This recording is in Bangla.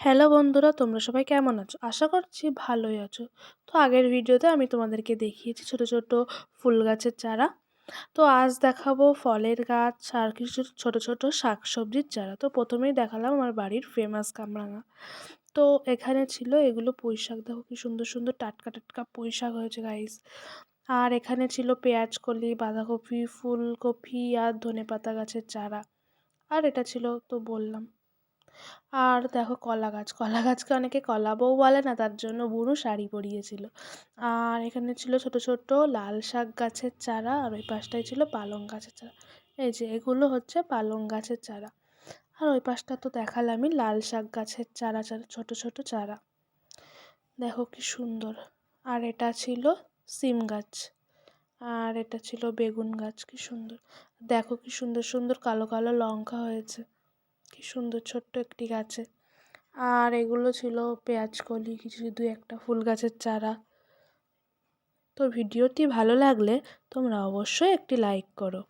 হ্যালো বন্ধুরা, তোমরা সবাই কেমন আছো? আশা করছি ভালোই আছো। তো আগের ভিডিওতে আমি তোমাদেরকে দেখিয়েছি ছোট ছোট ফুল গাছের চারা। তো আজ দেখাবো ফলের গাছ আর কিছু ছোট ছোট শাক সবজির চারা। তো প্রথমেই দেখালাম আমার বাড়ির ফেমাস কামরাঙা। তো এখানে ছিল এগুলো পুঁই শাক দেখো কি সুন্দর সুন্দর টাটকা টাটকা পুঁই শাক হয়েছে গাইস আর এখানে ছিল পেঁয়াজ কলি বাঁধাকপি, ফুলকপি আর ধনে পাতা গাছের চারা। আর এটা ছিল, তো বললাম। আর দেখো কলা গাছ, কলা গাছকে অনেকে কলা বউ বলে না, তার জন্য বুড়ো শাড়ি পরিয়েছিল। আর এখানে ছিল ছোট ছোট লাল শাক গাছের চারা, আর ওই পাশটায় ছিল পালং গাছের চারা। এই যে, এগুলো হচ্ছে পালং গাছের চারা। আর ওই পাশটা তো দেখালামই, লাল শাক গাছের চারা চারা, ছোট ছোট চারা। দেখো কি সুন্দর। আর এটা ছিল সিম গাছ। আর এটা ছিল বেগুন গাছ, কি সুন্দর। দেখো কি সুন্দর সুন্দর কালো কালো লঙ্কা হয়েছে। কি সুন্দর ছোট্ট একটি গাছে। আর এগুলো ছিল পেঁয়াজকলি কিছু দু একটা ফুল গাছের চারা। তো ভিডিওটি ভালো লাগলে তোমরা অবশ্যই একটি লাইক করো।